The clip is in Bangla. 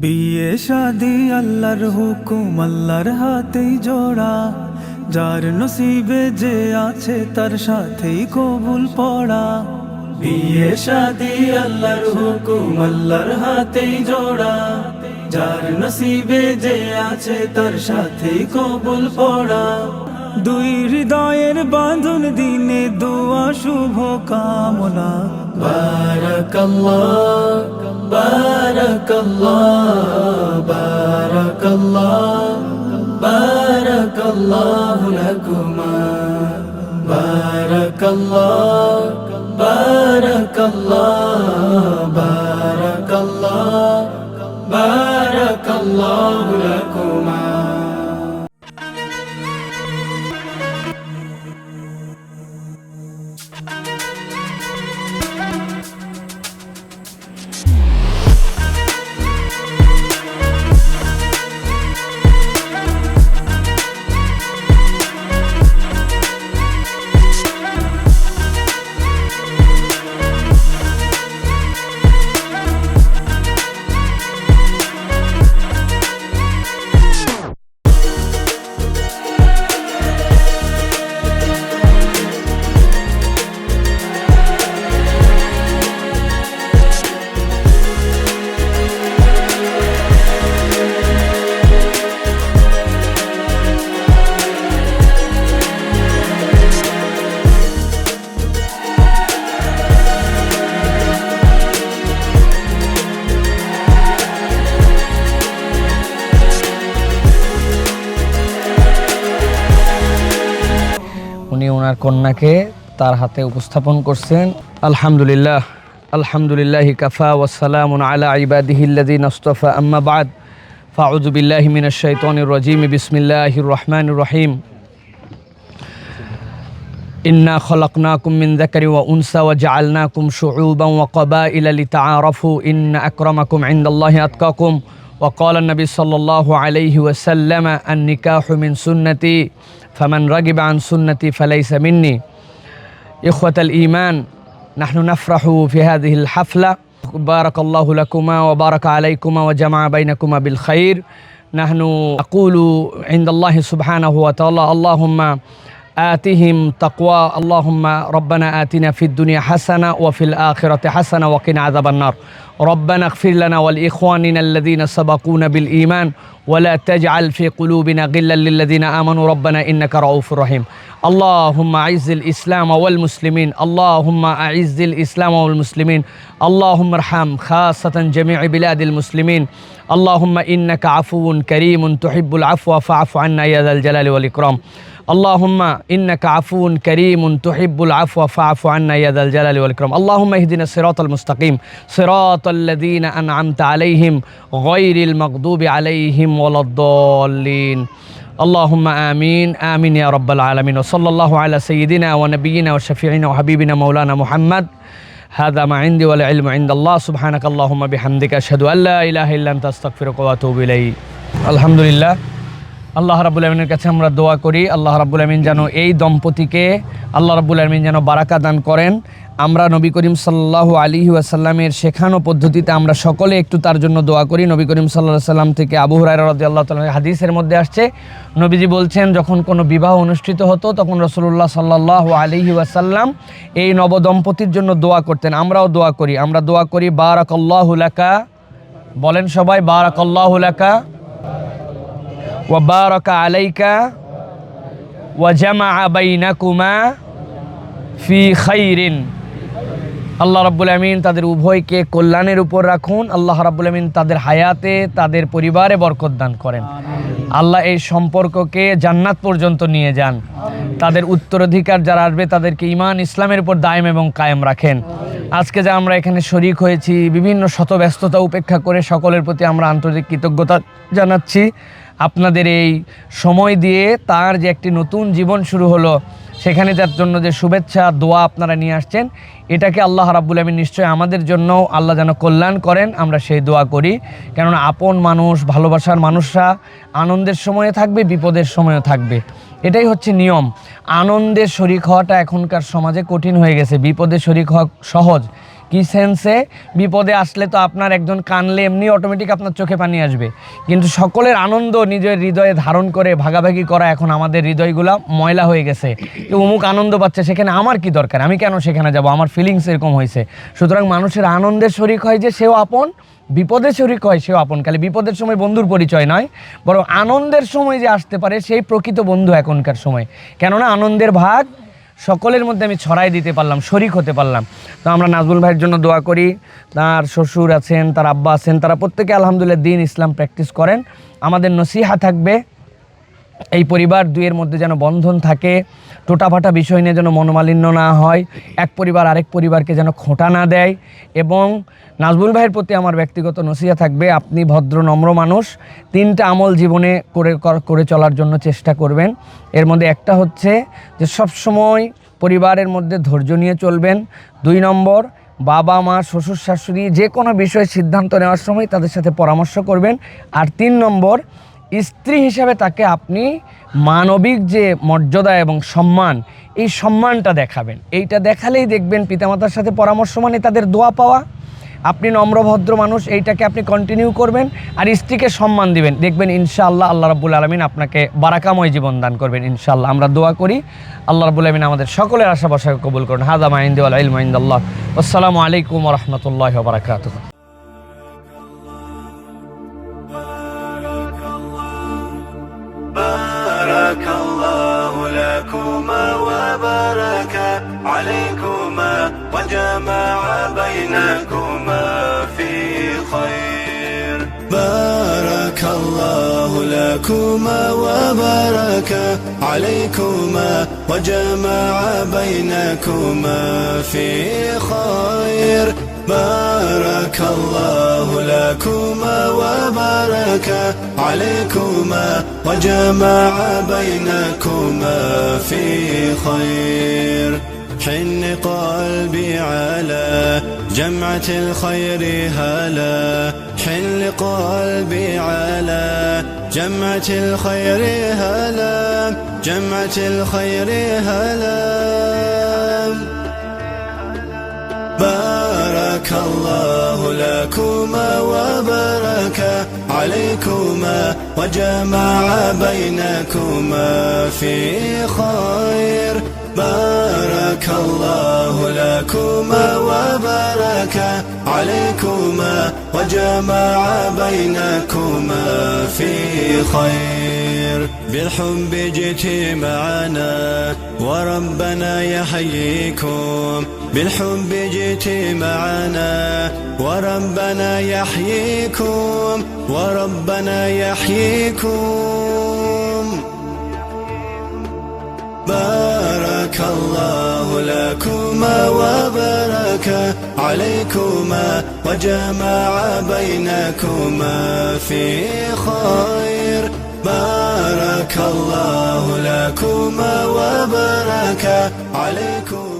বিয়ে, শাদি, আল্লাহর হুকুম, আল্লাহর হাতেই জোড়া। যার নসিবে যে আছে তার সাথেই কবুল পড়া। বিয়ে, শাদি, আল্লাহর হুকুম, আল্লাহর হাতেই জোড়া। যার নসিবে যে আছে তার সাথেই কবুল পড়া। দুই হৃদয়ের বাঁধন দিনে দোয়া, শুভ কামনা। বারাকাল্লাহ। বারাকাল্লাহ বারাকাল্লাহ বারাকাল্লাহু লাকুমা বারাকাল্লাহ বারাকাল্লাহ ওনার কন্যাকে তার হাতে উপস্থাপন করছেন। আলহামদুলিল্লাহ আলহামদুলিল্লাহ কাফা ওয়াসালাম আলা ইবাদিহিল্লাদি নস্তফা আম্মাবাদ ফাউজুবিল্লাহ মিনাশাইতনির রজিম। বিসমিল্লাহ রহমান রহিম। ইন্না খলকনাকুম মিন জাকারি ওয়া উনসা ওয়া জাআলনাকুম শুউবান ওয়া কবাইলা লিতাআরাফু। ইন্না আকরামাকুম ইনদাল্লাহি আতকাকুম। وقال النبي صلى الله عليه وسلم النكاح من سنتي فمن رغب عن سنتي فليس مني. إخوة الإيمان نحن نفرح في هذه الحفلة. بارك الله لكما وبارك عليكما وجمع بينكما بالخير. نحن نقول عند الله سبحانه وتعالى اللهم آتهم تقوى. اللهم ربنا آتنا في الدنيا حسنة وفي الآخرة حسنة وقنا عذاب النار. ربنا اغفر لنا ولإخواننا الذين سبقونا بالإيمان ولا تجعل في قلوبنا غلا للذين آمنوا. ربنا إنك رؤوف رحيم. اللهم أعز الإسلام والمسلمين. اللهم أعز الإسلام والمسلمين. اللهم ارحم خاصة جميع بلاد المسلمين. اللهم إنك عفو كريم تحب العفو فاعف عنا يا ذا الجلال والإكرام. اللهم إنك عفو كريم تحب العفو فاعف عنا يا ذا الجلال والإكرام. اللهم اهدنا الصراط المستقيم. صراط الذين أنعمت عليهم غير المغضوب عليهم ولا الضالين. اللهم آمين. آمين يا رب العالمين. وصلى الله على سيدنا ونبينا وشفيعنا وحبيبنا مولانا محمد. هذا ما عندي والعلم عند الله. سبحانك اللهم بحمدك أشهد أن لا إله إلا أنت أستغفرك وأتوب إليك. الحمد لله. আল্লাহ রাবুল আলমিনের কাছে আমরা দোয়া করি, আল্লাহ রাবুল আলমিন যেন এই দম্পতিকে আল্লাহ রাবুল আলমিন যেন বারাকা দান করেন। আমরা নবী করিম সাল্লাহ আলী ওয়াসাল্লামের শেখানো পদ্ধতিতে আমরা সকলে একটু তার জন্য দোয়া করি। নবী করিম সাল্লাহ সাল্লাম থেকে আবু হুরাই আল্লাহ তালা হাদিসের মধ্যে আসছে, নবীজি বলছেন, যখন কোনো বিবাহ অনুষ্ঠিত হতো, তখন রসুল্লাহ সাল্লাহ আলী ওয়াসাল্লাম এই নবদম্পতির জন্য দোয়া করতেন। আমরাও দোয়া করি। আমরা দোয়া করি বারাকাল্লাহুলাকা বলেন সবাই বারাকাল্লাহুলাকা وبارك আলাইকা ওয়াজামা بينكما ফি খাইরিন। আল্লাহ রাব্বুল আমিন তাদের উভয়কে কল্যাণের উপর রাখুন। আল্লাহ রাব্বুল আমিন তাদের হায়াতে, তাদের পরিবারে বরকত দান করেন। আল্লাহ এই সম্পর্ককে জান্নাত পর্যন্ত নিয়ে যান। তাদের উত্তরাধিকার যারা আসবে, তাদেরকে ইমান ইসলামের উপর দায়েম এবং কায়েম রাখেন। আজকে যা আমরা এখানে শরিক হয়েছি, বিভিন্ন শতব্যস্ততা উপেক্ষা করে সকলের প্রতি আমরা আন্তর্জাতিক কৃতজ্ঞতা জানাচ্ছি। আপনাদের এই সময় দিয়ে তার যে একটি নতুন জীবন শুরু হলো, সেখানে যার জন্য যে শুভেচ্ছা, দোয়া আপনারা নিয়ে আসছেন, এটাকে আল্লাহ রাব্বুল আমিন নিশ্চয়ই আমাদের জন্য আল্লাহ যেন কল্যাণ করেন, আমরা সেই দোয়া করি। কেননা আপন মানুষ, ভালোবাসার মানুষরা আনন্দের সময়ে থাকবে, বিপদের সময়ও থাকবে। এটাই হচ্ছে নিয়ম। আনন্দের শরিক হওয়াটা এখনকার সমাজে কঠিন হয়ে গেছে। বিপদে শরিক হওয়া সহজ। কি সেন্সে বিপদে আসলে তো আপনার একজন কানলে এমনি অটোমেটিক আপনার চোখে পানি আসবে। কিন্তু সকলের আনন্দ নিজের হৃদয়ে ধারণ করে ভাগাভাগি করা এখন আমাদের হৃদয়গুলো ময়লা হয়ে গেছে। অমুক আনন্দ পাচ্ছে, সেখানে আমার কি দরকার? আমি কেন সেখানে যাব? আমার ফিলিংস এরকম হয়েছে। সুতরাং মানুষের আনন্দের শরিক হয় যে সেও আপন, বিপদের শরিক হয় সেও আপন। খালি বিপদের সময় বন্ধুর পরিচয় নয়, বরং আনন্দের সময় যে আসতে পারে সেই প্রকৃত বন্ধু এখনকার সময়। কেননা আনন্দের ভাগ সকলের মধ্যে আমি ছড়াই দিতে পারলাম, শরিক হতে পারলাম। তো আমরা নাজমুল ভাইয়ের জন্য দোয়া করি, তার শ্বশুর আছেন, তার আব্বা আছেন, তারা প্রত্যেকে আলহামদুলিল্লাহ দিন ইসলাম প্র্যাকটিস করেন। আমাদের নসিহা থাকবে এই পরিবার দুইয়ের মধ্যে যেন বন্ধন থাকে, টোটাফাটা বিষয় নিয়ে যেন মনোমালিন্য না হয়, এক পরিবার আরেক পরিবারকে যেন খোঁটা না দেয় এবং নাজবুল ভাইয়ের প্রতি আমার ব্যক্তিগত নসিয়া থাকবে, আপনি ভদ্র, নম্র মানুষ, তিনটা আমল জীবনে করে করে চলার জন্য চেষ্টা করবেন। এর মধ্যে একটা হচ্ছে যে সবসময় পরিবারের মধ্যে ধৈর্য নিয়ে চলবেন। দুই নম্বর, বাবা, মা, শ্বশুর, শাশুড়ি যে কোনো বিষয়ে সিদ্ধান্ত নেওয়ার সময় তাদের সাথে পরামর্শ করবেন। আর তিন নম্বর স্ত্রী হিসাবে তাকে আপনি মানবিক যে মর্যাদা এবং সম্মান, এই সম্মানটা দেখাবেন। এইটা দেখালেই দেখবেন পিতামাতার সাথে পরামর্শ মানে তাদের দোয়া পাওয়া। আপনি নম্রভদ্র মানুষ, এইটাকে আপনি কন্টিনিউ করবেন আর স্ত্রীকে সম্মান দিবেন। দেখবেন ইনশাআল্লাহ আল্লাহ রাব্বুল আলমিন আপনাকে বারাকাময় জীবন দান করবেন ইনশাআল্লাহ। আমরা দোয়া করি, আল্লাহ রাব্বুল আলমিন আমাদের সকলের আশা বসাকে কবুল করুন। হাদা ইলম আল্লাহ আসসালামু আলাইকুম রহমতুল্লাহ বারাকাতুহ। وجمع بينكما في خير. بارك الله لكما وبارك عليكما وجمع بينكما في خير. بارك الله لكما وبارك عليكما وجمع بينكما في خير. حن قلبي على جمعة الخير هلا. حن قلبي على جمعة الخير هلا. جمعة الخير هلا. بارك الله لكما وبارك عليكما وجمع بينكما في خير. بارك الله لكما وبارك عليكما وجمع بينكما في خير. بالحب جئت معنا وربنا يحييكم. بالحب جئت معنا وربنا يحييكم. وربنا يحييكم. بارك الله لكما وبارك عليكما وجمع بينكما في خير. بارك الله لكما وبارك عليكم